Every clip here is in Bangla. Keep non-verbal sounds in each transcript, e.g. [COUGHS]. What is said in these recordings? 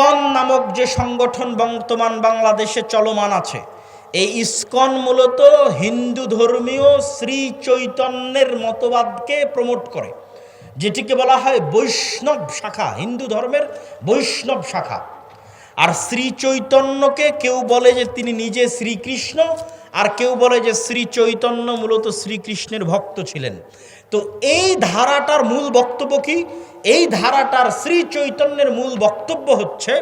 ইসকন নামক যে সংগঠন বর্তমান বাংলাদেশে চলমান আছে, এই ইস্কন মূলত হিন্দু ধর্মীয় শ্রী চৈতন্যের মতবাদকে প্রমোট করে, যেটিকে বলা হয় বৈষ্ণব শাখা, হিন্দু ধর্মের বৈষ্ণব শাখা। আর শ্রী চৈতন্যকে কেউ বলে যে তিনি নিজে শ্রীকৃষ্ণ, আর কেউ বলে যে শ্রী চৈতন্য মূলত শ্রীকৃষ্ণের ভক্ত ছিলেন। তো এই ধারাটার মূল বক্তব্য কি? এই ধারাটার শ্রী চৈতন্যের মূল বক্তব্য হচ্ছে,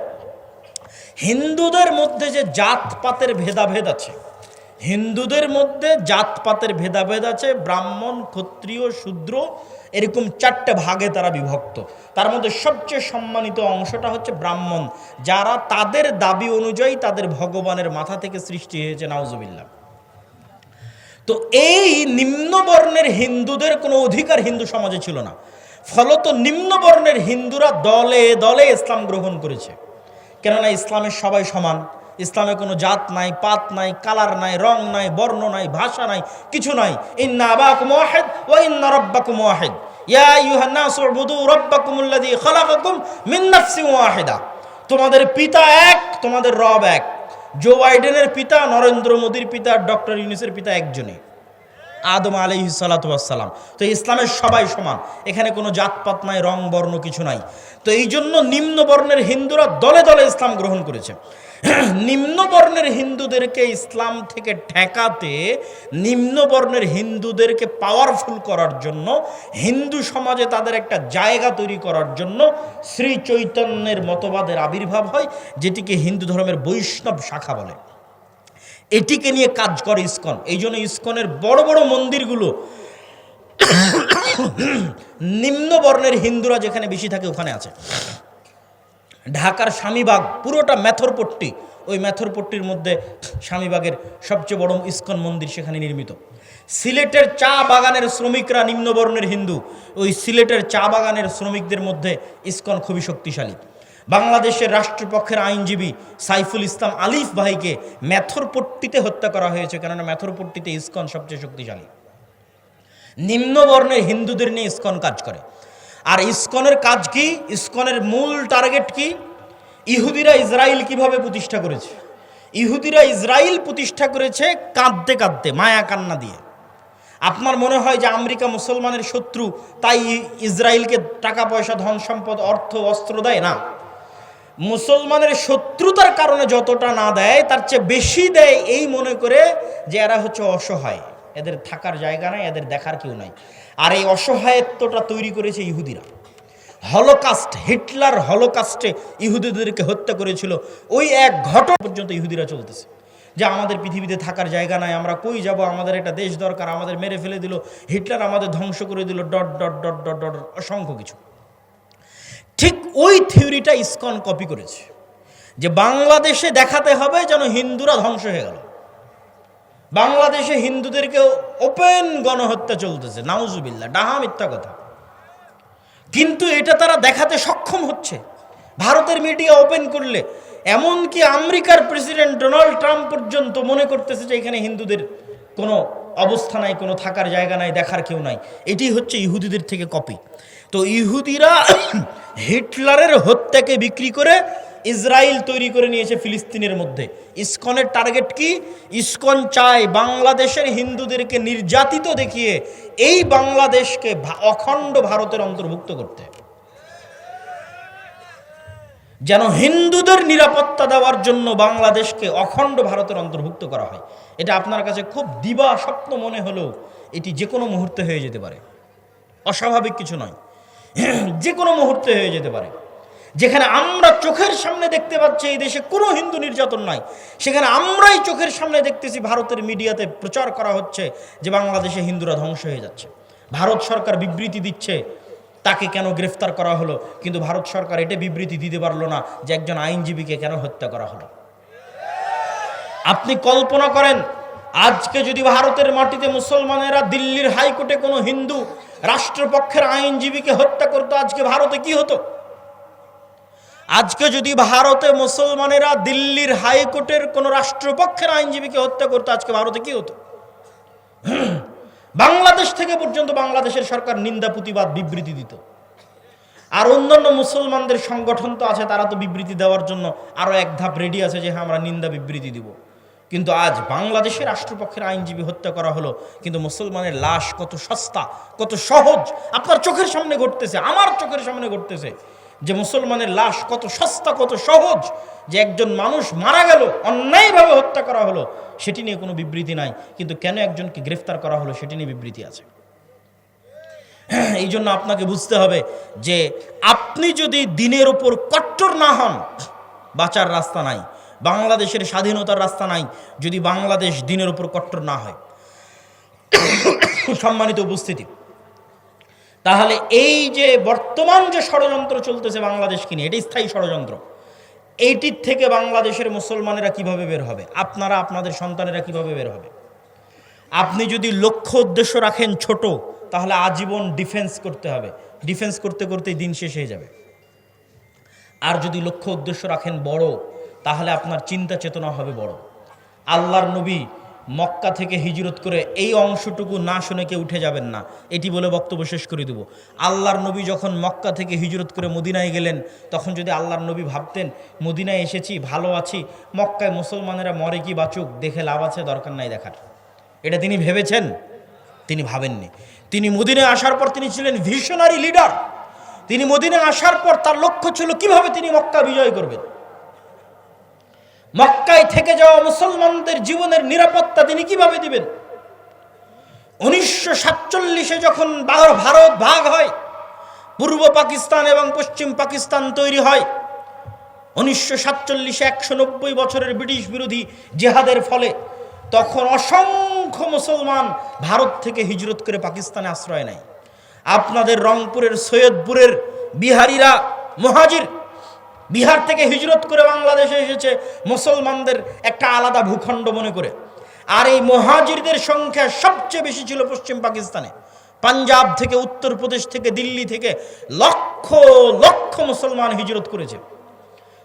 হিন্দুদের মধ্যে যে জাতপাতের ভেদাভেদ আছে, হিন্দুদের মধ্যে জাতপাতের ভেদাভেদ আছে, ব্রাহ্মণ, ক্ষত্রিয়, শূদ্র, এরকম চারটে ভাগে তারা বিভক্ত। তার মধ্যে সবচেয়ে সম্মানিত অংশটা হচ্ছে ব্রাহ্মণ, যারা তাদের দাবি অনুযায়ী তাদের ভগবানের মাথা থেকে সৃষ্টি হয়েছে, নাউজুবিল্লাহ। তো এই নিম্নবর্ণের হিন্দুদের কোনো অধিকার হিন্দু সমাজে ছিল না। ফলত নিম্নবর্ণের হিন্দুরা দলে দলে ইসলাম গ্রহণ করেছে। কেননা ইসলামের সবাই সমান, ইসলামে কোনো জাত নাই, পাত নাই, কালার নাই, রং নাই, বর্ণ নাই, ভাষা নাই, কিছু নাই। ইন্না আবাকুম ওয়াহিদ ও ইন্না রাব্বাকুম ওয়াহিদ। ইয়া আইয়ুহান নাসু উবুদু রাব্বাকুমুল্লাযী খালাকাকুম মিন ওয়াহিদা। তোমাদের পিতা এক, তোমাদের রব এক। জো বাইডেনের পিতা নরেন্দ্র মোদীর পিতা ডক্টর ইউনিসের পিতা একজনই। আদম আলহি সালাতাম তো ইসলামের সবাই সমান। এখানে কোনো জাতপাত নাই, রং বর্ণ কিছু নাই। তো এই জন্য নিম্ন বর্ণের হিন্দুরা দলে দলে ইসলাম গ্রহণ করেছে। [CLEARS THROAT] নিম্ন বর্ণের হিন্দুদেরকে ইসলাম থেকে ঠেকাতে নিম্ন বর্ণের হিন্দুদেরকে পাওয়ারফুল করার জন্য, হিন্দু সমাজে তাদের একটা জায়গা তৈরি করার জন্য শ্রী চৈতন্যের মতবাদের আবির্ভাব হয়, যেটিকে হিন্দু ধর্মের বৈষ্ণব শাখা বলে। এটিকে নিয়ে কাজ করে ইস্কন। এই জন্য ইস্কনের বড় বড় মন্দিরগুলো নিম্ন বর্ণের হিন্দুরা যেখানে বেশি থাকে ওখানে আছে। ঢাকার স্বামীবাগ, পুরোটা মেথরপট্টি ওই মেথরপট্টির মধ্যে স্বামীবাগের সবচেয়ে বড় ইস্কন মন্দির সেখানে নির্মিত। সিলেটের চা বাগানের শ্রমিকরা নিম্নবর্ণের হিন্দু। ওই সিলেটের চা বাগানের শ্রমিকদের মধ্যে ইস্কন খুবই শক্তিশালী। বাংলাদেশের রাষ্ট্রপক্ষের আইনজীবী সাইফুল ইসলাম আলিফ ভাইকে ম্যাথরপট্টিতে হত্যা করা হয়েছে, কেননা ম্যাথরপট্টিতে ইসকন সবচেয়ে শক্তিশালী। নিম্নবর্ণের হিন্দুদের নিয়ে ইসকন কাজ করে। আর ইসকনের কাজ কি? ইসকনের মূল টার্গেট কি? ইহুদিরা ইসরায়েল কীভাবে প্রতিষ্ঠা করেছে? ইহুদিরা ইসরায়েল প্রতিষ্ঠা করেছে কাঁদতে কাঁদতে, মায়া কান্না দিয়ে। আপনার মনে হয় যে আমেরিকা মুসলমানের শত্রু তাই ইসরায়েলকে টাকা পয়সা, ধন সম্পদ, অর্থ, অস্ত্র দেয়? না। মুসলমানের শত্রুতার কারণে যতটা না দেয়, তার চেয়ে বেশি দেয় এই মনে করে যে এরা হচ্ছে অসহায়। এদের থাকার জায়গা নাই, এদের দেখার কেউ নাই। আর এই অসহায়ত্বটা তৈরি করেছে ইহুদিরা। হলোকাস্ট, হিটলার হলোকাস্টে ইহুদিদেরকে হত্যা করেছিল। ওই এক ঘটনা পর্যন্ত ইহুদিরা চলতেছে। যে আমাদের পৃথিবীতে থাকার জায়গা নাই, আমরা কই যাব? আমাদের একটা দেশ দরকার, আমাদের মেরে ফেলে দিল। হিটলার আমাদের ধ্বংস করে দিল, dot dot dot dot dot, অসংখ্য কিছু। ঠিক ওই থিওরিটা ইসকন কপি করেছে, যে বাংলাদেশে দেখাতে হবে যেন হিন্দুরা ধ্বংস হয়ে গেল। বাংলাদেশে হিন্দুদেরকে ওপেন গণহত্যা চলতেছে নাউজুবিল্লা ডাহা মিথ্যা কথা। কিন্তু এটা তারা দেখাতে সক্ষম হচ্ছে। ভারতের মিডিয়া ওপেন করলে, এমনকি আমেরিকার প্রেসিডেন্ট ডোনাল্ড ট্রাম্প পর্যন্ত মনে করতেছে যে এখানে হিন্দুদের কোনো অবস্থা নাই, কোনো থাকার জায়গা নাই, দেখার কেউ নাই। এটি হচ্ছে ইহুদিদের থেকে কপি তো ইহুদিরা [COUGHS] হিটলারের হত্যাকে বিক্রি করে ইসরায়েল তৈরি করে নিয়েছে ফিলিস্তিনের মধ্যে। ইসকনের টার্গেট কি? ইসকন চায় বাংলাদেশের হিন্দুদেরকে নির্যাতিত দেখিয়ে এই বাংলাদেশকে অখণ্ড ভারতের অন্তর্ভুক্ত করতে। যেন হিন্দুদের নিরাপত্তা দেওয়ার জন্য বাংলাদেশকে অখণ্ড ভারতের অন্তর্ভুক্ত করা হয়। এটা আপনার কাছে খুব দিবা স্বপ্ন মনে হলেও এটি যে কোনো মুহূর্তে হয়ে যেতে পারে। অস্বাভাবিক কিছু নয়। [CLEARS THROAT] যে কোনো মুহূর্তে হয়ে যেতে পারে। যেখানে আমরা চোখের সামনে দেখতে পাচ্ছি এই দেশে কোনো হিন্দু নির্যাতন নাই। সেখানে আমরাই চোখের সামনে দেখতেছি ভারতের মিডিয়াতে প্রচার করা হচ্ছে যে বাংলাদেশে হিন্দুরা ধ্বংস হয়ে যাচ্ছে। ভারত সরকার বিবৃতি দিচ্ছে তাকে কেন গ্রেফতার করা হলো? কিন্তু ভারত সরকার এটা বিবৃতি দিতে পারল না যে একজন আইনজীবীকে কেন হত্যা করা হলো। আপনি কল্পনা করেন, আজকে যদি ভারতের মাটিতে মুসলমানেরা দিল্লির হাইকোর্টে কোনো হিন্দু রাষ্ট্রপক্ষের আইনজীবীকে হত্যা করতো, আজকে ভারতে কি হতো? আজকে যদি ভারতে মুসলমানেরা দিল্লির হাইকোর্টের কোনো রাষ্ট্রপক্ষের আইনজীবীকে হত্যা করতো, আজকে ভারতে কি হতো? বাংলাদেশ থেকে পর্যন্ত বাংলাদেশের সরকার নিন্দা, প্রতিবাদ, বিবৃতি দিত। আর অন্যান্য মুসলমানদের সংগঠন তো আছে, তারা তো বিবৃতি দেওয়ার জন্য আরও এক ধাপ রেডি আছে যে হ্যাঁ আমরা নিন্দা, বিবৃতি দিব। কিন্তু আজ বাংলাদেশের রাষ্ট্রপক্ষের আইনজীবী হত্যা করা হলো, কিন্তু মুসলমানের লাশ কত সস্তা, কত সহজ, আপনার চোখের সামনে ঘটতেছে, আমার চোখের সামনে ঘটতেছে। যে মুসলমানের লাশ কত সস্তা, কত সহজ, যে একজন মানুষ মারা গেল, অন্যায়ভাবে হত্যা করা হলো, সেটি নিয়ে কোনো বিবৃতি নাই। কিন্তু কেন একজনকে গ্রেফতার করা হলো, সেটি নিয়ে বিবৃতি আছে। এই জন্য আপনাকে বুঝতে হবে যে আপনি যদি দিনের ওপর কট্টর না হন, বাঁচার রাস্তা নাই। বাংলাদেশের স্বাধীনতার রাস্তা নাই, যদি বাংলাদেশ দিনের উপর কট্টর না হয়। সম্মানিত উপস্থিতি। তাহলে এই যে বর্তমান যে ষড়যন্ত্র চলতেছে বাংলাদেশকে নিয়ে এটি স্থায়ী ষড়যন্ত্র। এইটির থেকে বাংলাদেশের মুসলমানেরা কীভাবে বের হবে? আপনারা, আপনাদের সন্তানেরা কীভাবে বের হবে? আপনি যদি লক্ষ্য উদ্দেশ্য রাখেন ছোট, তাহলে আজীবন ডিফেন্স করতে হবে। ডিফেন্স করতে করতেই দিন শেষ হয়ে যাবে। আর যদি লক্ষ্য উদ্দেশ্য রাখেন বড়, তাহলে আপনার চিন্তা চেতনা হবে বড়। আল্লাহর নবী মক্কা থেকে হিজরত করে এই অংশটুকু না শুনে কেউ উঠে যাবেন না। এটি বলে বক্তব্য শেষ করে দেব। আল্লাহর নবী যখন মক্কা থেকে হিজরত করে মদিনায় গেলেন, তখন যদি আল্লাহর নবী ভাবতেন, মদিনায় এসেছি, ভালো আছি, মক্কায় মুসলমানেরা মরে কি বাচুক, দেখে লাভ আছে, দরকার নাই দেখার। এটা তিনি ভেবেছেন? তিনি ভাবেননি। তিনি মদিনায় আসার পর তিনি ছিলেন ভিশনারি লিডার। তিনি মদিনায় আসার পর তার লক্ষ্য ছিল কীভাবে তিনি মক্কা বিজয় করবেন। মক্কায় থেকে যাওয়া মুসলমানদের জীবনের নিরাপত্তা তিনি কীভাবে দিবেন? উনিশশো সাতচল্লিশে যখন ভারত ভাগ হয়, পূর্ব পাকিস্তান এবং পশ্চিম পাকিস্তান তৈরি হয়, উনিশশো সাতচল্লিশে একশো নব্বই বছরের ব্রিটিশ বিরোধী জেহাদের ফলে তখন অসংখ্য মুসলমান ভারত থেকে হিজরত করে পাকিস্তানে আশ্রয় নেয়। আপনাদের রংপুরের, সৈয়দপুরের বিহারিরা, মহাজির বিহার থেকে হিজরত করে বাংলাদেশে এসেছে মুসলমানদের একটা আলাদা ভূখণ্ড মনে করে। আর এই মহাজিরদের সংখ্যা সবচেয়ে বেশি ছিল পশ্চিম পাকিস্তানে। পাঞ্জাব থেকে, উত্তরপ্রদেশ থেকে, দিল্লি থেকে লক্ষ লক্ষ মুসলমান হিজরত করেছে।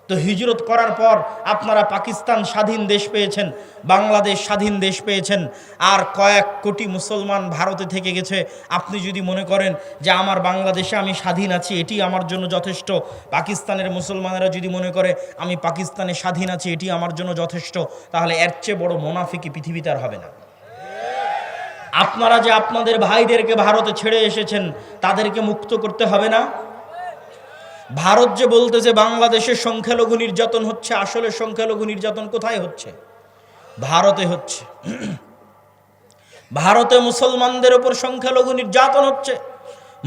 তো হিজরত করার পর আপনারা পাকিস্তান স্বাধীন দেশ পেয়েছেন, বাংলাদেশ স্বাধীন দেশ পেয়েছেন, আর কয়েক কোটি মুসলমান ভারতে থেকে গেছে। আপনি যদি মনে করেন যে আমার বাংলাদেশে আমি স্বাধীন আছি, এটি আমার জন্য যথেষ্ট। পাকিস্তানের মুসলমানেরা যদি মনে করে আমি পাকিস্তানে স্বাধীন আছি, এটি আমার জন্য যথেষ্ট, তাহলে এর চেয়ে বড় মোনাফিকি পৃথিবীতে আর হবে না। আপনারা যে আপনাদের ভাইদেরকে ভারতে ছেড়ে এসেছেন, তাদেরকে মুক্ত করতে হবে না? ভারত যে বলতেছে বাংলাদেশের সংখ্যালঘু নির্যাতন হচ্ছে, আসলে সংখ্যালঘু নির্যাতন কোথায় হচ্ছে? ভারতে হচ্ছে। ভারতে মুসলমানদের ওপর সংখ্যালঘু নির্যাতন হচ্ছে।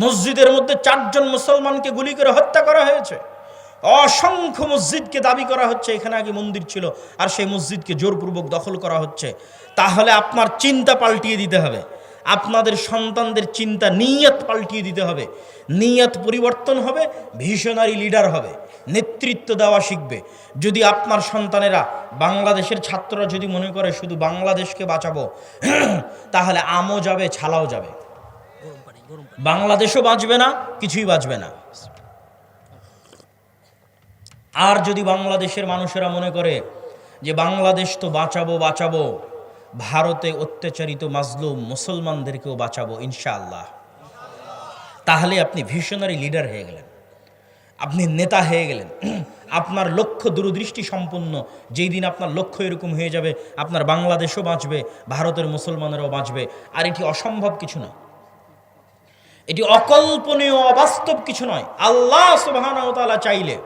মসজিদের মধ্যে চারজন মুসলমানকে গুলি করে হত্যা করা হয়েছে। অসংখ্য মসজিদকে দাবি করা হচ্ছে, এখানে আগে মন্দির ছিল, আর সেই মসজিদকে জোরপূর্বক দখল করা হচ্ছে। তাহলে আপনার চিন্তা পাল্টিয়ে দিতে হবে। আপনাদের সন্তানদের চিন্তা নিয়ত পাল্টিয়ে দিতে হবে। নিয়ত পরিবর্তন হবে, ভিশনারি লিডার হবে, নেতৃত্ব দেওয়া শিখবে। যদি আপনার সন্তানেরা বাংলাদেশের ছাত্ররা যদি মনে করে শুধু বাংলাদেশকে বাঁচাবো, [CLEARS THROAT] তাহলে আমও যাবে, ছালাও যাবে। বাংলাদেশও বাঁচবে না, কিছুই বাঁচবে না। আর যদি বাংলাদেশের মানুষেরা মনে করে যে বাংলাদেশ তো বাঁচাবো বাঁচাবো ভারতে অত্যাচারিত মাজলুম মুসলমানদেরকেও বাঁচাবো, ইনশাআল্লাহ। তাহলে আপনি ভিশনারি লিডার হয়ে গেলেন। আপনি নেতা হয়ে গেলেন। [CLEARS THROAT] আপনার লক্ষ্য দূরদৃষ্টি সম্পন্ন। যেই দিন আপনার লক্ষ্য এরকম হয়ে যাবে, আপনার বাংলাদেশও বাঁচবে, ভারতের মুসলমানেরাও বাঁচবে। আর এটি অসম্ভব কিছু না এটি অকল্পনীয়, অবাস্তব কিছু নয়। আল্লাহ সুবাহ চাইলে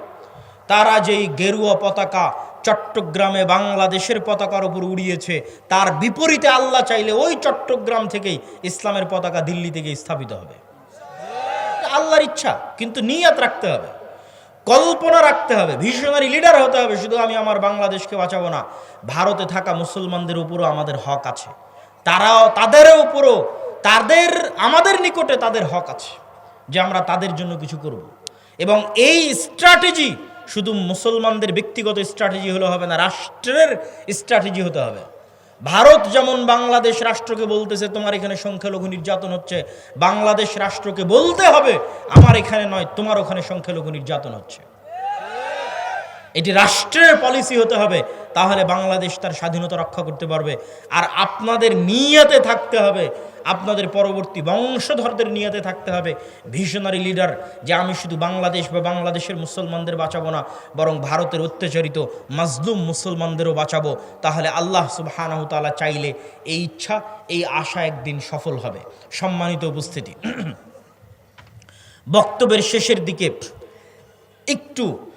তারা যেই গেরুয়া পতাকা চট্টগ্রামে বাংলাদেশের পতাকার উপর উড়িয়েছে। তার বিপরীতে আল্লাহ চাইলে ওই চট্টগ্রাম থেকেই ইসলামের পতাকা দিল্লি থেকে স্থাপিত হবে। আল্লাহর ইচ্ছা, কিন্তু নিয়াত রাখতে হবে। কল্পনা রাখতে হবে ভিশনারি লিডার হতে হবে, শুধু আমি আমার বাংলাদেশকে বাঁচাবো না, ভারতে থাকা মুসলমানদের উপরও আমাদের হক আছে। তারাও তাদের উপরও, তাদের, আমাদের নিকটে তাদের হক আছে যে আমরা তাদের জন্য কিছু করব। এবং এই স্ট্র্যাটেজি শুধু মুসলমানদের ব্যক্তিগত স্ট্র্যাটেজি হলে হবে না, রাষ্ট্রের স্ট্র্যাটেজি হতে হবে। ভারত যেমন বাংলাদেশ রাষ্ট্রকে বলতেছে, তোমার এখানে সংখ্যালঘু নির্যাতন হচ্ছে, বাংলাদেশ রাষ্ট্রকে বলতে হবে, আমার এখানে নয়, তোমার ওখানে সংখ্যালঘু নির্যাতন হচ্ছে। এটি রাষ্ট্রের পলিসি হতে হবে, তাহলে বাংলাদেশ তার স্বাধীনতা রক্ষা করতে পারবে। আর আপনাদের নিয়াতে থাকতে হবে, আপনাদের পরবর্তী বংশধরদের নিয়াতে থাকতে হবে। ভিশনারি লিডার যে আমি শুধু বাংলাদেশ বা বাংলাদেশের মুসলমানদের বাঁচাবো না, বরং ভারতের অত্যাচারিত মাজলুম মুসলমানদেরও বাঁচাবো, তাহলে আল্লাহ সুবহানাহু তাআলা চাইলে এই ইচ্ছা, এই আশা একদিন সফল হবে। সম্মানিত উপস্থিতি। [CLEARS THROAT] বক্তব্যের শেষের দিকে একটু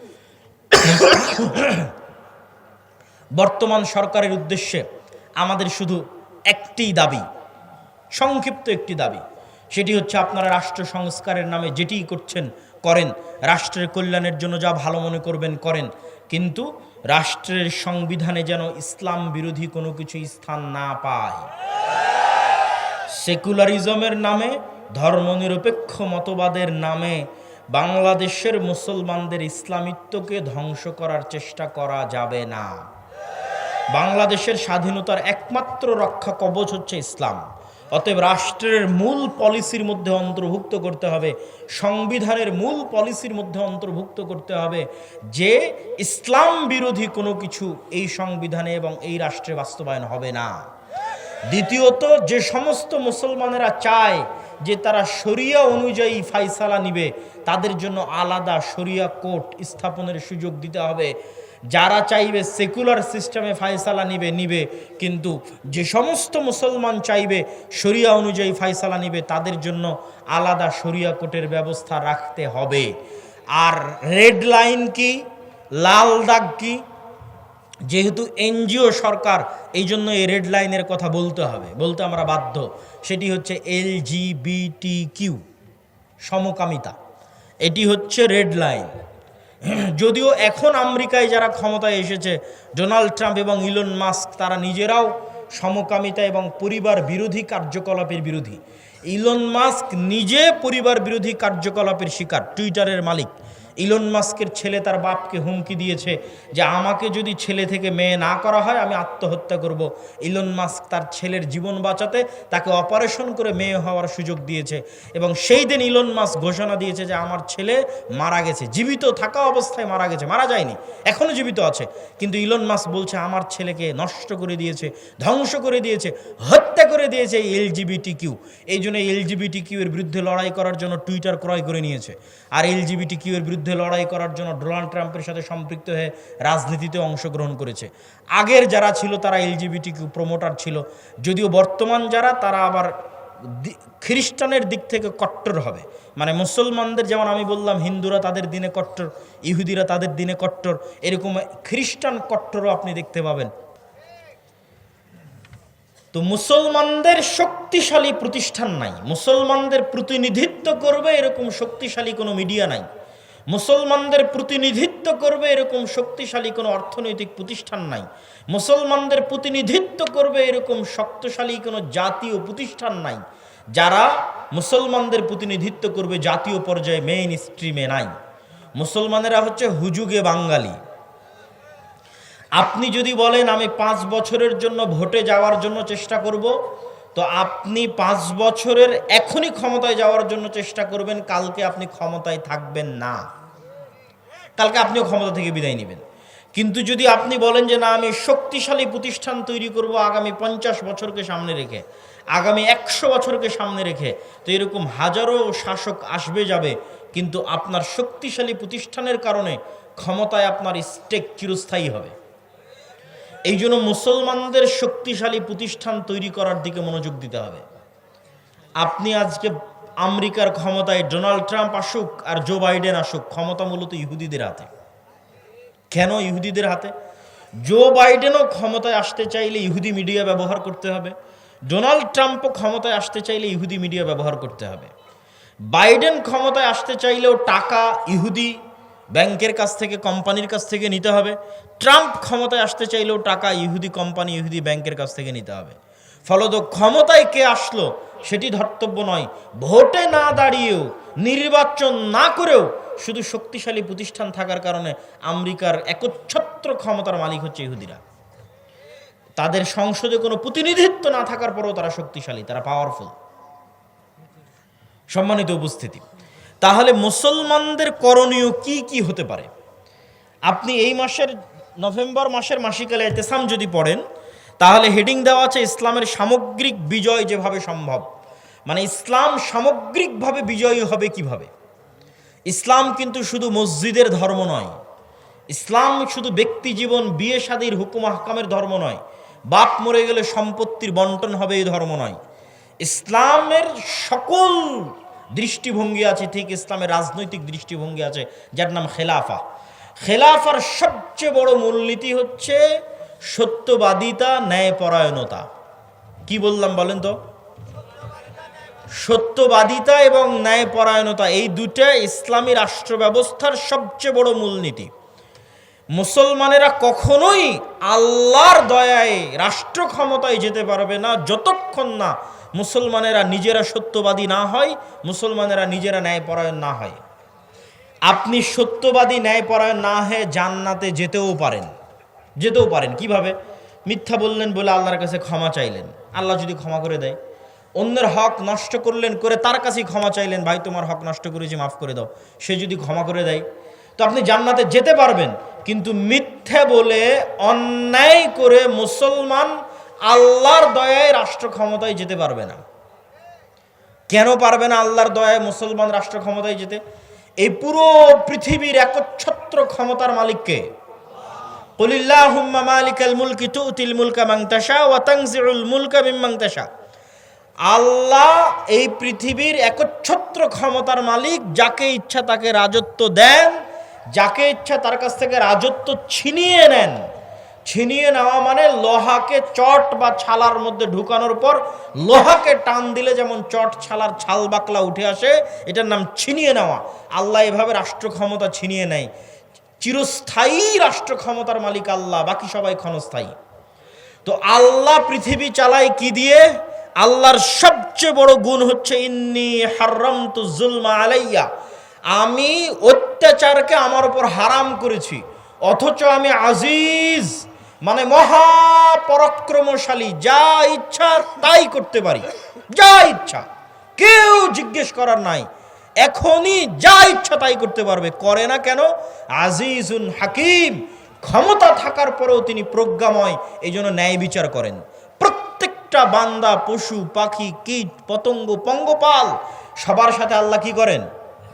বর্তমান সরকারের উদ্দেশ্যে আমাদের শুধু একটি দাবি, সংক্ষিপ্ত একটি দাবি। সেটি হচ্ছে আপনারা রাষ্ট্র সংস্কারের নামে যেটিই করছেন, করেন। রাষ্ট্রের কল্যাণের জন্য যা ভালো মনে করবেন, করেন। কিন্তু রাষ্ট্রের সংবিধানে যেন ইসলাম বিরোধী কোনো কিছু স্থান না পায়। সেকুলারিজমের নামে, ধর্মনিরপেক্ষ মতবাদের নামে বাংলাদেশের মুসলমানদের ইসলামিত্বকে ধ্বংস করার চেষ্টা করা যাবে না। বাংলাদেশের স্বাধীনতার একমাত্র রক্ষা কবচ হচ্ছে ইসলাম। অতএব রাষ্ট্রের মূল পলিসির মধ্যে অন্তর্ভুক্ত করতে হবে, সংবিধানের মূল পলিসির মধ্যে অন্তর্ভুক্ত করতে হবে যে ইসলাম বিরোধী কোনো কিছু এই সংবিধানে এবং এই রাষ্ট্রে বাস্তবায়ন হবে না। দ্বিতীয়ত, যে সমস্ত মুসলমানেরা চায় যে তারা শরিয়া অনুযায়ী ফাইসালা নিবে, তাদের জন্য আলাদা শরিয়া কোর্ট স্থাপনের সুযোগ দিতে হবে। যারা চাইবে সেকুলার সিস্টেমে ফায়সালা নিবে নিবে। কিন্তু যে সমস্ত মুসলমান চাইবে শরিয়া অনুযায়ী ফায়সালা নিবে, তাদের জন্য আলাদা শরিয়া কোর্টের ব্যবস্থা রাখতে হবে। আর রেড লাইন কি? লাল দাগ কি? যেহেতু এনজিও সরকার, এই জন্য এই রেড লাইনের কথা বলতে হবে, বলতে আমরা বাধ্য। সেটি হচ্ছে এল কিউ সমকামিতা। এটি হচ্ছে রেড লাইন। যদিও এখন আমেরিকায় যারা ক্ষমতায় এসেছে, ডোনাল্ড ট্রাম্প এবং ইলন মাস্ক, তারা নিজেরাও সমকামিতা এবং পরিবার বিরোধী কার্যকলাপের বিরোধী। ইলন মাস্ক নিজে পরিবার বিরোধী কার্যকলাপের শিকার, টুইটারের মালিক। ইলন মাস্কের ছেলে তার বাপকে হুমকি দিয়েছে যে আমাকে যদি ছেলে থেকে মেয়ে না করা হয়, আমি আত্মহত্যা করব। ইলন মাস্ক তার ছেলের জীবন বাঁচাতে তাকে অপারেশন করে মেয়ে হওয়ার সুযোগ দিয়েছে। এবং সেই দিন ইলন মাস্ক ঘোষণা দিয়েছে যে আমার ছেলে মারা গেছে। জীবিত থাকা অবস্থায় মারা গেছে। মারা যায়নি। এখনও জীবিত আছে। কিন্তু ইলন মাস্ক বলছে, আমার ছেলেকে নষ্ট করে দিয়েছে, ধ্বংস করে দিয়েছে, হত্যা করে দিয়েছে এলজিবিটি কিউ এই জন্য এলজিবিটি কিউ এর বিরুদ্ধে লড়াই করার জন্য টুইটার ক্রয় করে নিয়েছে। আর এলজিবিটি কিউ এর বিরুদ্ধে লড়াই করার জন্য ডোনাল্ড ট্রাম্পের সাথে সম্পৃক্ত হয়ে রাজনীতিতে অংশগ্রহণ করেছে। আগের যারা ছিল, তারা এলজিবিটি কিউ প্রমোটার ছিল। যদিও বর্তমান যারা, তারা আবার খ্রিস্টানের দিক থেকে কট্টর হবে। মানে মুসলমানদের, যেমন আমি বললাম, হিন্দুরা তাদের দিনে কট্টর, ইহুদিরা তাদের দিনে কট্টর, এরকম খ্রিস্টান কট্টরও আপনি দেখতে পাবেন। তো মুসলমানদের শক্তিশালী প্রতিষ্ঠান নাই। মুসলমানদের প্রতিনিধিত্ব করবে এরকম শক্তিশালী কোনো মিডিয়া নাই। মুসলমানদের প্রতিনিধিত্ব করবে এরকম শক্তিশালী কোনো অর্থনৈতিক প্রতিষ্ঠান নাই। মুসলমানদের প্রতিনিধিত্ব করবে এরকম শক্তিশালী কোনো জাতীয় প্রতিষ্ঠান নাই। যারা মুসলমানদের প্রতিনিধিত্ব করবে জাতীয় পর্যায়ে মেইন স্ট্রিমে নাই। মুসলমানেরা হচ্ছে হুজুগে বাঙালি। আপনি যদি বলেন, আমি পাঁচ বছরের জন্য ভোটে যাওয়ার জন্য চেষ্টা করব, তো আপনি পাঁচ বছরের এখনই ক্ষমতায় যাওয়ার জন্য চেষ্টা করবেন, কালকে আপনি ক্ষমতায় থাকবেন না। কালকে আপনিও ক্ষমতা থেকে বিদায় নেবেন। কিন্তু যদি আপনি বলেন যে, না, আমি শক্তিশালী প্রতিষ্ঠান তৈরি করব আগামী পঞ্চাশ বছরকে সামনে রেখে, আগামী একশো বছরকে সামনে রেখে, তো এরকম হাজারো শাসক আসবে, যাবে। কিন্তু আপনার শক্তিশালী প্রতিষ্ঠানের কারণে ক্ষমতায় আপনার স্টেক চিরস্থায়ী হবে। এই জন্য মুসলমানদের শক্তিশালী প্রতিষ্ঠান তৈরি করার দিকে মনোযোগ দিতে হবে। আপনি আজকে আমেরিকার ক্ষমতায় ডোনাল্ড ট্রাম্প আসুক আর জো বাইডেন আসুক, ক্ষমতা মূলত ইহুদিদের হাতে। কেন ইহুদিদের হাতে? জো বাইডেনও ক্ষমতায় আসতে চাইলে ইহুদি মিডিয়া ব্যবহার করতে হবে। ডোনাল্ড ট্রাম্পও ক্ষমতায় আসতে চাইলে ইহুদি মিডিয়া ব্যবহার করতে হবে। বাইডেন ক্ষমতায় আসতে চাইলেও টাকা ইহুদি ব্যাংকের কাছ থেকে, কোম্পানির কাছ থেকে নিতে হবে। ট্রাম্প ক্ষমতায় আসতে চাইলেও টাকা ইহুদি কোম্পানি, ইহুদি ব্যাংকের কাছ থেকে নিতে হবে। ফলত ক্ষমতায় কে আসলো সেটি ধর্তব্য নয়। ভোটে না দাঁড়িয়েও, নির্বাচন না করেও শুধু শক্তিশালী প্রতিষ্ঠান থাকার কারণে আমেরিকার একচ্ছত্র ক্ষমতার মালিক হচ্ছে ইহুদিরা। তাদের সংসদে কোনো প্রতিনিধিত্ব না থাকার পরেও তারা শক্তিশালী, তারা পাওয়ারফুল সম্মানিত উপস্থিতি, তাহলে মুসলমানদের করণীয় কি কি হতে পারে? আপনি এই মাসের নভেম্বর মাসের মাসিকালে এতেসাম যদি পড়েন, তাহলে হেডিং দেওয়া আছে ইসলামের সামগ্রিক বিজয় যেভাবে সম্ভব। মানে ইসলাম সামগ্রিকভাবে বিজয়ী হবে কীভাবে? ইসলাম কিন্তু শুধু মসজিদের ধর্ম নয়। ইসলাম শুধু ব্যক্তি জীবন, বিয়ে শাদীর হুকুম হাকামের ধর্ম নয়। বাপ মরে গেলে সম্পত্তির বন্টন হবে এই ধর্ম নয়। ইসলামের সকল দৃষ্টিভঙ্গি আছে, ঠিক ইসলামের রাজনৈতিক দৃষ্টিভঙ্গি আছে, যার নাম খেলাফা। খেলাফার সবচেয়ে বড় মূলনীতি হচ্ছে সত্যবাদিতা, ন্যায়পরায়ণতা। কি বললাম বলেন তো? সত্যবাদিতা এবং ন্যায়পরায়ণতা, এই দুটা ইসলামী রাষ্ট্র ব্যবস্থার সবচেয়ে বড় মূলনীতি। মুসলমানেরা কখনোই আল্লাহর দয়ায় রাষ্ট্র ক্ষমতায় যেতে পারবে না, যতক্ষণ না মুসলমানেরা নিজেরা সত্যবাদী না হয়, মুসলমানেরা নিজেরা ন্যায়পরায়ণ না হয়। আপনি সত্যবাদী ন্যায়পরায়ণ না হয়ে জান্নাতে যেতেও পারেন। যেতেও পারেন। কীভাবে? মিথ্যা বললেন বলে আল্লাহর কাছে ক্ষমা চাইলেন। আল্লাহ যদি ক্ষমা করে দেয়, অন্যের হক নষ্ট করলেন করে তার কাছেই ক্ষমা চাইলেন, ভাই, তোমার হক নষ্ট করেছি মাফ করে দাও। সে যদি ক্ষমা করে দেয়, তো আপনি জান্নাতে যেতে পারবেন। কিন্তু মিথ্যে বলে, অন্যায় করে মুসলমান আল্লাহর দয়ায় রাষ্ট্র ক্ষমতায় যেতে পারবে না। কেন পারবে না আল্লাহর দয়ায় মুসলমান রাষ্ট্র ক্ষমতায় যেতে? এই পুরো পৃথিবীর একচ্ছত্র ক্ষমতার মালিককে। মুলকি আল্লাহ এই পৃথিবীর একচ্ছত্র ক্ষমতার মালিক, যাকে ইচ্ছা তাকে রাজত্ব দেন, যাকে ইচ্ছা তার কাছ থেকে রাজত্ব ছিনিয়ে নেন। ছিনিয়ে নেওয়া মানে লোহাকে চট বা ছালার মধ্যে ঢুকানোর পর লোহাকে টান দিলে যেমন চট ছালার ছাল বাকলা উঠে আসে, এটার নাম ছিনিয়ে নেওয়া। আল্লাহ এভাবে রাষ্ট্র ক্ষমতা ছিনিয়ে নেয়। চিরস্থায়ী রাষ্ট্র ক্ষমতার মালিক আল্লাহ, বাকি সবাই ক্ষণস্থায়ী। তো আল্লাহ পৃথিবী চালায় কি দিয়ে? আল্লাহর সবচেয়ে বড় গুণ হচ্ছে, ইন্নি হারাম তু জুলমা আলাইয়া আমি অত্যাচারকে আমার উপর হারাম করেছি, অথচ আমি আজিজ। মানে মহা মহাপরাক্রমশালী, যা ইচ্ছা তাই করতে পারি। যা ইচ্ছা। কেউ জিজ্ঞেস করার নাই। এখনই যা ইচ্ছা তাই করতে পারবে। করে না কেন? আজিজুন হাকিম। ক্ষমতা থাকার পরেও তিনি প্রজ্ঞাময় এই জন্য ন্যায় বিচার করেন। প্রত্যেকটা বান্দা, পশু, পাখি, কীট, পতঙ্গ, পঙ্গপাল, সবার সাথে আল্লাহ কি করেন?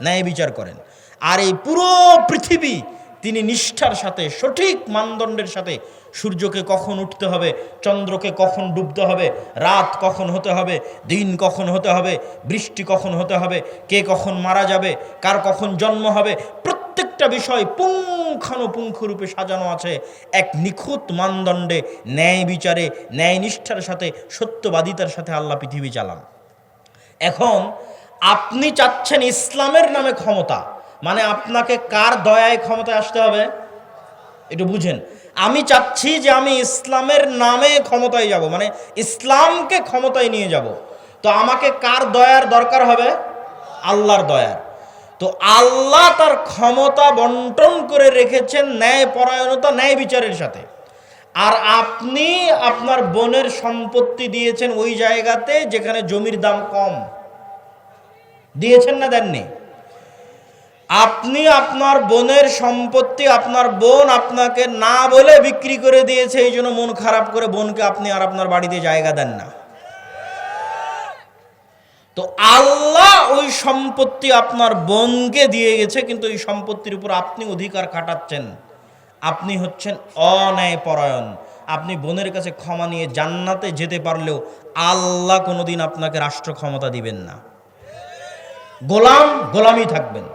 ন্যায় বিচার করেন। আর এই পুরো পৃথিবী তিনি নিষ্ঠার সাথে, সঠিক মানদণ্ডের সাথে সূর্যকে কখন উঠতে হবে, চন্দ্রকে কখন ডুবতে হবে, রাত কখন হতে হবে, দিন কখন হতে হবে, বৃষ্টি কখন হতে হবে, কে কখন মারা যাবে, কার কখন জন্ম হবে, প্রত্যেকটা বিষয় পুঙ্খানুপুঙ্খরূপে সাজানো আছে। এক নিখুঁত মানদণ্ডে ন্যায় বিচারে, ন্যায় নিষ্ঠার সাথে, সত্যবাদিতার সাথে আল্লাহ পৃথিবী চালান। এখন আপনি চাচ্ছেন ইসলামের নামে ক্ষমতা মানে আপনাকে কার দয়ায় ক্ষমতায় আসতে হবে? একটু বুঝেন। আমি চাচ্ছি যে আমি ইসলামের নামে ক্ষমতায় যাব মানে ইসলামকে ক্ষমতায় নিয়ে যাব। তো আমাকে কার দয়ার দরকার হবে? আল্লাহর দয়ার। তো আল্লাহ তার ক্ষমতা বন্টন করে রেখেছেন ন্যায় পরায়ণতা ন্যায় বিচারের সাথে। আর আপনি আপনার বোনের সম্পত্তি দিয়েছেন ওই জায়গাতে যেখানে জমির দাম কম। দিয়েছেন না দেননি? আপনি আপনার বোনের সম্পত্তি, আপনার বোন আপনাকে না বলে বিক্রি করে দিয়েছে, এই জন্য মন খারাপ করে বোনকে আপনি আর আপনার বাড়িতে জায়গা দেন না। তো আল্লাহ ওই সম্পত্তি আপনার বোনকে দিয়ে গেছে, কিন্তু এই সম্পত্তির উপর আপনি অধিকার খাটাচ্ছেন। আপনি হচ্ছেন অন্যায় পরায়ণ আপনি বোনের কাছে ক্ষমা নিয়ে জান্নাতে যেতে পারলেও আল্লাহ কোনোদিন আপনাকে রাষ্ট্র ক্ষমতা দিবেন না। গোলাম গোলামই থাকবেন।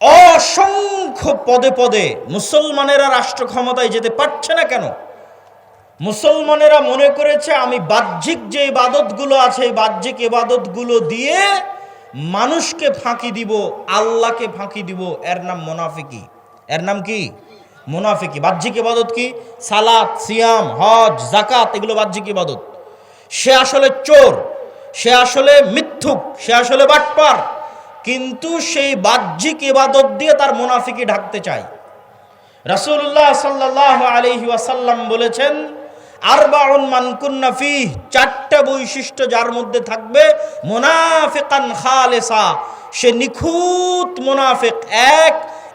অসংখ্য পদে পদে মুসলমানেরা রাষ্ট্র ক্ষমতায় যেতে পারছে না কেন? মুসলমানেরা মনে করেছে, আমি বাহ্যিক যে ইবাদতগুলো আছে, এই বাহ্যিক ইবাদতগুলো দিয়ে মানুষকে ফাঁকি দিব, আল্লাহকে ফাঁকি দিব। এর নাম মোনাফিকি। এর নাম কি? মোনাফিকি। বাহ্যিক ইবাদত কি? সালাত, সিয়াম, হজ জাকাত এগুলো বাহ্যিক ইবাদত। সে আসলে চোর, সে আসলে মিথ্যুক, সে আসলে বাটপার। কিন্তু সেই বাহ্যিক ইবাদত দিয়ে তার মুনাফিকে ঢাকতে চায়। রাসূলুল্লাহ সাল্লাল্লাহু আলাইহি ওয়াসাল্লাম বলেছেন, আরবাউন মান কুন্না ফিহ, চারটা বৈশিষ্ট্য যার মধ্যে থাকবে, মুনাফিকান খালেসা, সে নিখুঁত মুনাফিক, এক,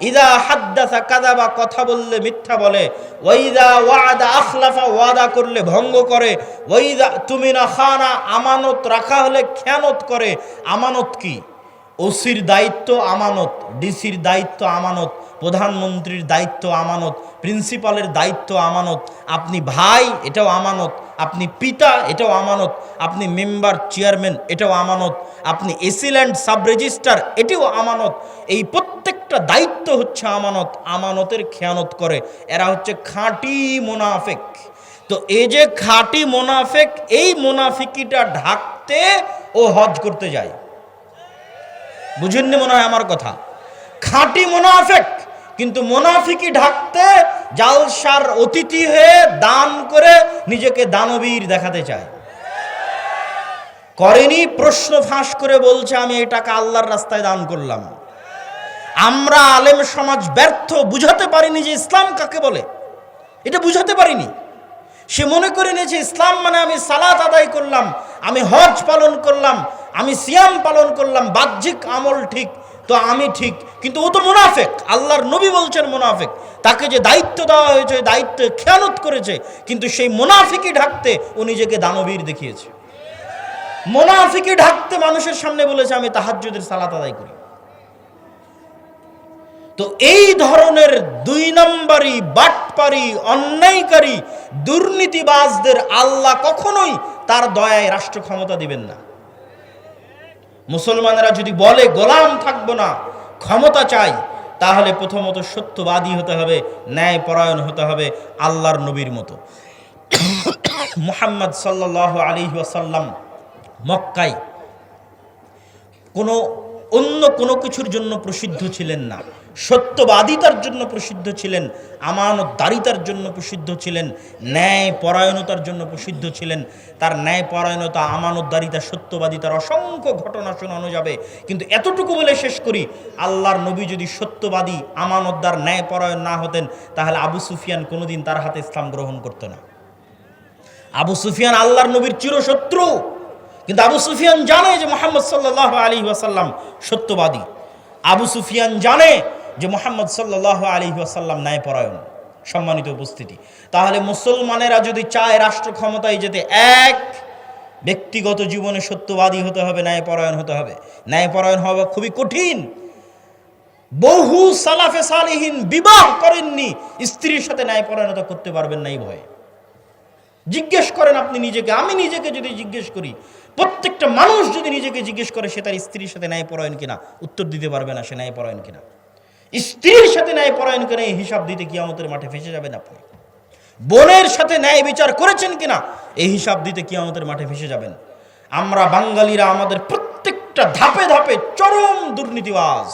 ইদা হাদ্দাসা কাদাবা কথা বললে মিথ্যা বলে ওয়াইদা ওয়াদা আখলাফা, ওয়াদা করলে ভঙ্গ করে ওয়াইদা তুমি না খানা, আমানত রাখা হলে খেয়ানত করে, আমানত কি? ওসির দায়িত্ব আমানত, ডিসির দায়িত্ব আমানত, প্রধানমন্ত্রীর দায়িত্ব আমানত, প্রিন্সিপালের দায়িত্ব আমানত। আপনি ভাই, এটাও আমানত। আপনি পিতা, এটাও আমানত। আপনি মেম্বার, চেয়ারম্যান, এটাও আমানত। আপনি এসিল্যান্ড সাব রেজিস্ট্রার এটিও আমানত। এই প্রত্যেকটা দায়িত্ব হচ্ছে আমানত। আমানতের খেয়ানত করে। এরা হচ্ছে খাঁটি মোনাফেক। তো এই যে খাঁটি মোনাফেক, এই মোনাফিকিটা ঢাকতে ও হজ করতে যায়। বুঝেননি মনে হয় আমার কথা? খাঁটি মোনাফেক, কিন্তু মোনাফিকি ঢাকতে জালসার অতিথি হয়ে দান করে নিজেকে দানবীর দেখাতে চায়। করেনি, প্রশ্ন ফাঁস করে বলছে, আমি এই টাকা আল্লাহর রাস্তায় দান করলাম। আমরা আলেম সমাজ ব্যর্থ, বুঝাতে পারিনি যে ইসলাম কাকে বলে। এটা বুঝাতে পারিনি। সে মনে করে নিয়েছে, ইসলাম মানে আমি সালাত আদায় করলাম, আমি হজ পালন করলাম আমি সিয়াম পালন করলাম, বাহ্যিক আমল ঠিক, তো আমি ঠিক। কিন্তু ও তো মুনাফেক, আল্লাহর নবী বলছেন মুনাফেক। তাকে যে দায়িত্ব দেওয়া হয়েছে দায়িত্ব খেয়ানত করেছে, কিন্তু সেই মুনাফিকই ঢাকতে ও নিজেকে দানবীর দেখিয়েছে। মোনাফিকে ঢাকতে মানুষের সামনে বলেছে, আমি তাহাজ্জুদের সালাত আদায় করি। তো এই ধরনের দুই নম্বরই বাটপারি, অন্যায়কারী, দুর্নীতিবাজদের আল্লাহ কখনোই তার দয়ায় রাষ্ট্র ক্ষমতা দিবেন না। মুসলমানেরা যদি বলে, গোলাম থাকব না, ক্ষমতা চাই, তাহলে প্রথমত সত্যবাদী হতে হবে ন্যায় পরায়ণ হতে হবে আল্লাহর নবীর মতো। মোহাম্মদ সাল্লাহ আলী ওয়াসাল্লাম মক্কায় কোনো, অন্য কোনো কিছুর জন্য প্রসিদ্ধ ছিলেন না। সত্যবাদিতার জন্য প্রসিদ্ধ ছিলেন, আমানতদারিতার জন্য প্রসিদ্ধ ছিলেন ন্যায় পরায়ণতার জন্য প্রসিদ্ধ ছিলেন। তার ন্যায় পরায়ণতা আমানতদারিতা, সত্যবাদিতার অসংখ্য ঘটনা শোনানো যাবে। কিন্তু এতটুকু বলে শেষ করি, আল্লাহর নবী যদি সত্যবাদী, আমানতদার ন্যায় পরায়ণ না হতেন, তাহলে আবু সুফিয়ান কোনোদিন তার হাতে ইসলাম গ্রহণ করতো না। আবু সুফিয়ান আল্লাহর নবীর চিরশত্রু। কিন্তু আবু সুফিয়ান জানে যে মোহাম্মদ সাল্লাহ আলী ওয়াসাল্লাম সত্যবাদী। আবু সুফিয়ান জানে যে মোহাম্মদ সাল্লাহ আলী ওয়াসাল্লাম ন্যায়পরায়ণ, সম্মানিত উপস্থিতি। তাহলে মুসলমানেরা যদি চায় রাষ্ট্র ক্ষমতায় যেতে, এক, ব্যক্তিগত জীবনে সত্যবাদী হতে হবে, ন্যায়পরায়ণ হতে হবে। ন্যায়পরায়ণ হওয়া খুবই কঠিন। বহু সালাফে সালিহীন বিবাহ করেননি, স্ত্রীর সাথে ন্যায়পরায়ণতা করতে পারবেন না এই ভয়ে। জিজ্ঞেস করেন আপনি নিজেকে, আমি নিজেকে যদি জিজ্ঞেস করি, প্রত্যেকটা মানুষ যদি নিজেকে জিজ্ঞেস করে, সে তার স্ত্রীর সাথে ন্যায় পরায়ণ কিনা? উত্তর দিতে পারবে না সে ন্যায় পরায়ণ কিনা। স্ত্রীর সাথে ন্যায় পরায়ণ করে হিসাব দিতে কিয়ামতের মাঠে ফেসে যাবেন আপনি। বোনের সাথে ন্যায় বিচার করেছেন কিনা, এই হিসাব দিতে কিয়ামতের মাঠে ফেসে যাবেন। আমরা বাঙালিরা আমাদের প্রত্যেকটা ধাপে ধাপে চরম দুর্নীতিবাজ।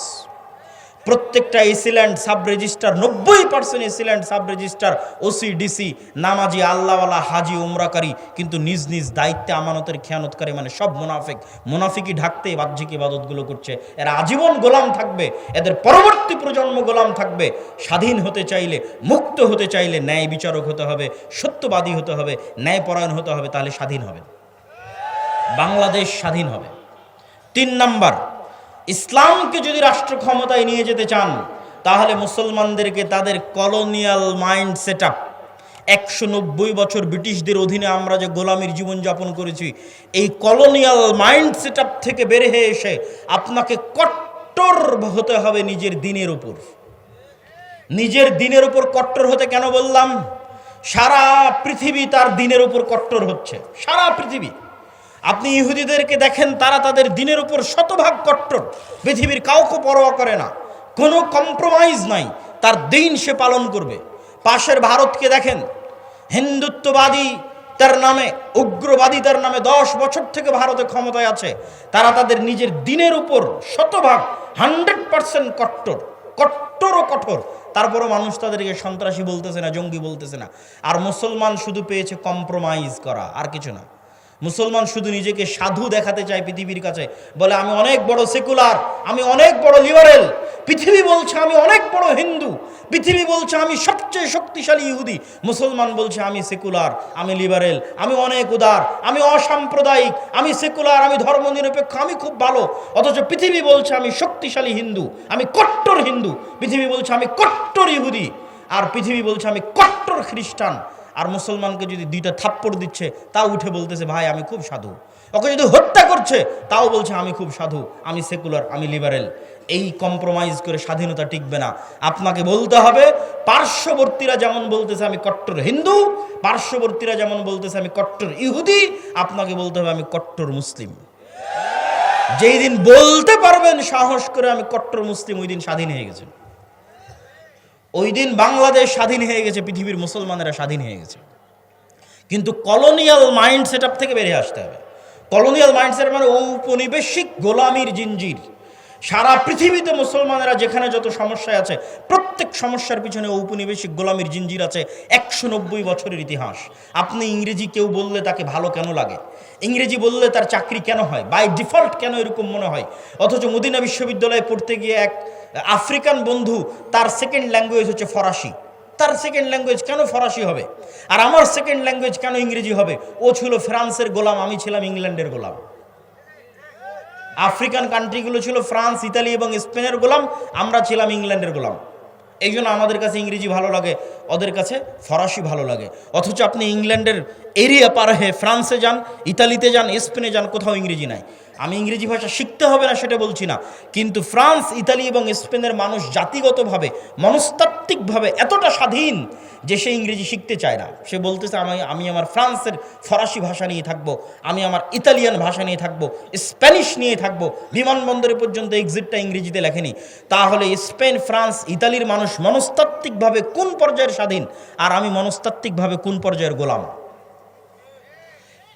প্রত্যেকটা এসিল্যান্ড সাব রেজিস্টার নব্বই percent AC land sub registrar OC DC নামাজি, আল্লাহওয়ালা, হাজি, উমরাকারী, কিন্তু নিজ নিজ দায়িত্বে আমানতের খেয়ানতকারী মানে সব মুনাফিক, মুনাফিকই ঢাকতে বাহ্যিক ইবাদতগুলো করছে। এরা আজীবন গোলাম থাকবে, এদের পরবর্তী প্রজন্ম গোলাম থাকবে। স্বাধীন হতে চাইলে, মুক্ত হতে চাইলে ন্যায় বিচারক হতে হবে, সত্যবাদী হতে হবে, ন্যায়পরায়ণ হতে হবে, তাহলে স্বাধীন হবে। বাংলাদেশ স্বাধীন হবে। তিন নাম্বার ইসলামকে যদি রাষ্ট্র ক্ষমতায় নিয়ে যেতে চান, তাহলে মুসলমানদেরকে তাদের কলোনিয়াল মাইন্ড সেট আপ একশো নব্বই বছর ব্রিটিশদের অধীনে আমরা যে গোলামীর জীবনযাপন করেছি, এই কলোনিয়াল মাইন্ড সেট আপ থেকে বের হয়ে এসে আপনাকে কট্টর হতে হবে নিজের দিনের উপর। নিজের দিনের উপর কট্টর হতে কেন বললাম? সারা পৃথিবী তার দিনের উপর কট্টর হচ্ছে। সারা পৃথিবী। আপনি ইহুদিদেরকে দেখেন, তারা তাদের দিনের উপর শতভাগ কট্টর। পৃথিবীর কাউকে পরোয়া করে না। কোনো কম্প্রোমাইজ নাই। তার দিন সে পালন করবে। পাশের ভারতকে দেখেন, হিন্দুত্ববাদী তার নামে, উগ্রবাদী তার নামে দশ বছর থেকে ভারতে ক্ষমতায় আছে। তারা তাদের নিজের দিনের উপর শতভাগ, হান্ড্রেড পার্সেন্ট কট্টর। কট্টর ও কঠোর। তারপরও মানুষ তাদেরকে সন্ত্রাসী বলতেছে না, জঙ্গি বলতেছে না। আর মুসলমান শুধু পেয়েছে কম্প্রোমাইজ করা, আর কিছু না। মুসলমান শুধু নিজেকে সাধু দেখাতে চায় পৃথিবীর কাছে। বলে, আমি অনেক বড় সেকুলার আমি অনেক বড় লিবারেল পৃথিবী বলছে, আমি অনেক বড় হিন্দু। পৃথিবী বলছে, আমি সবচেয়ে শক্তিশালী ইহুদি। মুসলমান বলছে, আমি সেকুলার আমি লিবারেল আমি অনেক উদার, আমি অসাম্প্রদায়িক, আমি সেকুলার আমি ধর্মনিরপেক্ষ, আমি খুব ভালো। অথচ পৃথিবী বলছে, আমি শক্তিশালী হিন্দু, আমি কট্টর হিন্দু। পৃথিবী বলছে, আমি কট্টর ইহুদি। আর পৃথিবী বলছে, আমি কট্টর খ্রিস্টান। আর মুসলমানকে যদি দুইটা থাপ্পড় দিচ্ছে, তাও উঠে বলতেছে, ভাই, আমি খুব সাধু। ওকে যদি হত্যা করছে, তাও বলছে, আমি খুব সাধু, আমি সেকুলার, আমি লিবারেল। এই কম্প্রোমাইজ করে স্বাধীনতা টিকবে না। আপনাকে বলতে হবে, পার্শ্ববর্তীরা যেমন বলতেছে, আমি কট্টর হিন্দু। পার্শ্ববর্তীরা যেমন বলতেছে, আমি কট্টর ইহুদি। আপনাকে বলতে হবে, আমি কট্টর মুসলিম। যেই দিন বলতে পারবেন সাহস করে, আমি কট্টর মুসলিম, ওই দিন স্বাধীন হয়ে গেছেন। ওই দিন বাংলাদেশ স্বাধীন হয়ে গেছে, পৃথিবীর মুসলমানেরা স্বাধীন হয়ে গেছে। কিন্তু কলোনিয়াল মাইন্ড সেট থেকে বেরিয়ে আসতে হবে। কলোনিয়াল মাইন্ড সেট মানে ঔপনিবেশিক গোলামির জিঞ্জির। সারা পৃথিবীতে মুসলমানেরা যেখানে যত সমস্যায় আছে, প্রত্যেক সমস্যার পিছনে ঔপনিবেশিক গোলামির জিঞ্জির আছে একশো নব্বই বছরের ইতিহাস। আপনি ইংরেজি কেউ বললে তাকে ভালো কেন লাগে? ইংরেজি বললে তার চাকরি কেন হয়? বাই ডিফল্ট কেন এরকম মনে হয়? অথচ মদিনা বিশ্ববিদ্যালয়ে পড়তে গিয়ে এক আফ্রিকান বন্ধু, তার সেকেন্ড ল্যাঙ্গুয়েজ হচ্ছে ফরাসি। তার সেকেন্ড ল্যাঙ্গুয়েজ কেন ফরাসি হবে? আর আমার সেকেন্ড ল্যাঙ্গুয়েজ কেন ইংরেজি হবে? ও ছিল ফ্রান্সের গোলাম, আমি ছিলাম ইংল্যান্ডের গোলাম। আফ্রিকান কান্ট্রিগুলো ছিল ফ্রান্স, ইতালি এবং স্পেনের গোলাম, আমরা ছিলাম ইংল্যান্ডের গোলাম। এই জন্য আমাদের কাছে ইংরেজি ভালো লাগে, ওদের কাছে ফরাসি ভালো লাগে। অথচ আপনি ইংল্যান্ডের এরিয়া পার হয়ে ফ্রান্সে যান, ইতালিতে যান, স্পেনে যান, কোথাও ইংরেজি নাই। আমি ইংরেজি ভাষা শিখতে হবে না সেটা বলছি না। কিন্তু ফ্রান্স, ইতালি এবং স্পেনের মানুষ জাতিগতভাবে, মনস্তাত্ত্বিকভাবে এতটা স্বাধীন যে সে ইংরেজি শিখতে চায় না। সে বলতেছে, আমি আমি আমার ফ্রান্সের ফরাসি ভাষা নিয়ে থাকব, আমি আমার ইতালিয়ান ভাষা নিয়ে থাকব, স্প্যানিশ নিয়ে থাকব, বিমানবন্দরে পর্যন্ত এক্সিটটা ইংরেজিতে লেখেনি। তাহলে স্পেন, ফ্রান্স, ইতালির মানুষ মনস্তাত্ত্বিকভাবে কোন পর্যায়ের স্বাধীন? আর আমি মনস্তাত্ত্বিকভাবে কোন পর্যায়ের গোলাম?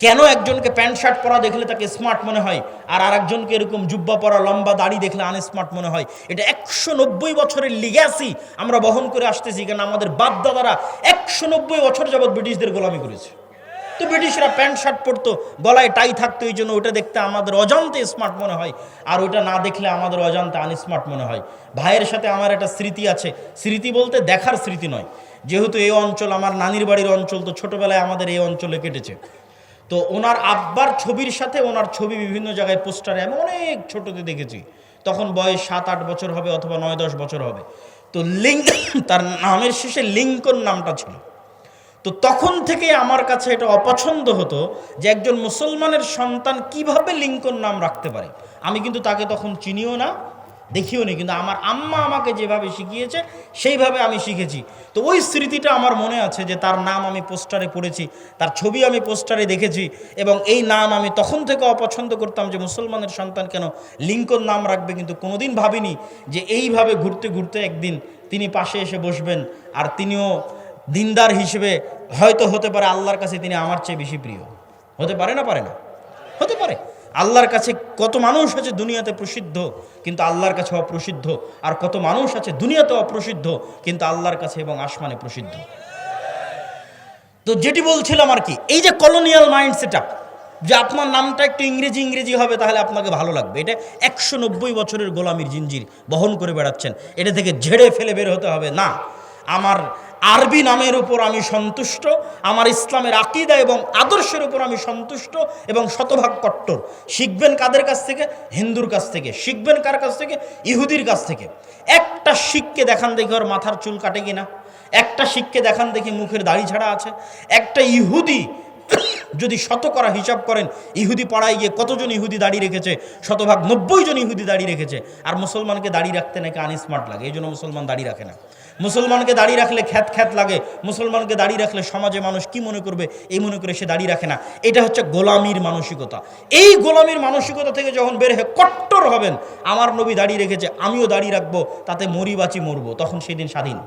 কেন একজনকে প্যান্ট শার্ট পরা দেখলে তাকে স্মার্ট মনে হয়? আর আরেকজনকে এরকম জুব্বা পরা, লম্বা দাড়ি দেখলে আনস্মার্ট মনে হয়? এটা একশো নব্বই বছরের লিগ্যাসি আমরা বহন করে আসতেছি, কেন আমাদের বাপ দাদারা একশো নব্বই বছর যাবৎ ব্রিটিশদের গোলামি করেছে। তো ব্রিটিশরা প্যান্ট শার্ট পরতো, গলায় টাই থাকতো, এই জন্য ওটা দেখতে আমাদের অজান্তে স্মার্ট মনে হয়। আর ওটা না দেখলে আমাদের অজান্তে আনস্মার্ট মনে হয়। ভাইয়ের সাথে আমার একটা স্মৃতি আছে। স্মৃতি বলতে দেখার স্মৃতি নয়। যেহেতু এই অঞ্চল আমার নানির বাড়ির অঞ্চল, তো ছোটবেলায় আমাদের এই অঞ্চলে কেটেছে। তো ওনার আব্বার ছবির সাথে ওনার ছবি বিভিন্ন জায়গায় পোস্টারে আমি অনেক ছোটতে দেখেছি। তখন বয়স সাত, আট বছর হবে অথবা নয়, দশ বছর হবে। তো লিঙ্ক [COUGHS] তার নামের শেষে লিঙ্কন নামটা ছিল। তো তখন থেকে আমার কাছে এটা অপছন্দ হতো যে একজন মুসলমানের সন্তান কীভাবে লিঙ্কন নাম রাখতে পারে। আমি কিন্তু তাকে তখন চিনিও না দেখিও নি, কিন্তু আমার আম্মা আমাকে যেভাবে শিখিয়েছে, সেইভাবে আমি শিখেছি। তো ওই স্মৃতিটা আমার মনে আছে যে তার নাম আমি পোস্টারে পড়েছি, তার ছবি আমি পোস্টারে দেখেছি, এবং এই নাম আমি তখন থেকে অপছন্দ করতাম যে মুসলমানের সন্তান কেন লিঙ্কন নাম রাখবে, কিন্তু কোনোদিন ভাবিনি যে এইভাবে ঘুরতে ঘুরতে একদিন তিনি পাশে এসে বসবেন, আর তিনিও দিনদার হিসেবে হয়তো হতে পারে আল্লাহর কাছে তিনি আমার চেয়ে বেশি প্রিয়। হতে পারে না পারে না? হতে পারে। আল্লাহর কাছে কত মানুষ আছে দুনিয়াতে প্রসিদ্ধ, কিন্তু আল্লাহর কাছে অপ্রসিদ্ধ। আর কত মানুষ আছে দুনিয়াতে অপ্রসিদ্ধ, কিন্তু আল্লাহর কাছে এবং আসমানে প্রসিদ্ধ। তো যেটি বলছিলাম আর কি, এই যে কলোনিয়াল মাইন্ড সেট যে আপনার নামটা একটু ইংরেজি ইংরেজি হবে, তাহলে আপনাকে ভালো লাগবে। এটা একশো নব্বই বছরের গোলামির জিঞ্জির বহন করে বেড়াচ্ছেন। এটা থেকে ঝেড়ে ফেলে বের হতে হবে। না, আমার আরবি নামের উপর আমি সন্তুষ্ট, আমার ইসলামের আকিদা এবং আদর্শের উপর আমি সন্তুষ্ট এবং শতভাগ কট্টর। শিখবেন কাদের কাছ থেকে? হিন্দুর কাছ থেকে। শিখবেন কার কাছ থেকে? ইহুদির কাছ থেকে। একটা শিখকে দেখান দেখি ওর মাথার চুল কাটে কিনা। একটা শিখকে দেখান দেখি মুখের দাড়ি ছাড়া আছে। একটা ইহুদি যদি শতকরা হিসাব করেন, ইহুদি পাড়ায় গিয়ে কতজন ইহুদি দাঁড়িয়ে রেখেছে? শতভাগ নব্বই জন ইহুদি দাঁড়িয়ে রেখেছে। আর মুসলমানকে দাঁড়িয়ে রাখতে নাকি আনস্মার্ট লাগে? এই জন্য মুসলমান দাঁড়িয়ে রাখে না। মুসলমানকে দাঁড়িয়ে রাখলে খ্যাত খ্যাত লাগে, মুসলমানকে দাঁড়িয়ে রাখলে সমাজে মানুষ কি মনে করবে? এই মনে করে সে দাঁড়িয়ে রাখে না। এটা হচ্ছে গোলামির মানসিকতা। এই গোলামির মানসিকতা থেকে যখন বের হয়ে কট্টর হবেন, আমার নবী দাঁড়িয়ে রেখেছে, আমিও দাঁড়িয়ে রাখব, তাতে মরি বাঁচি মরবো, তখন সেদিন স্বাধীন।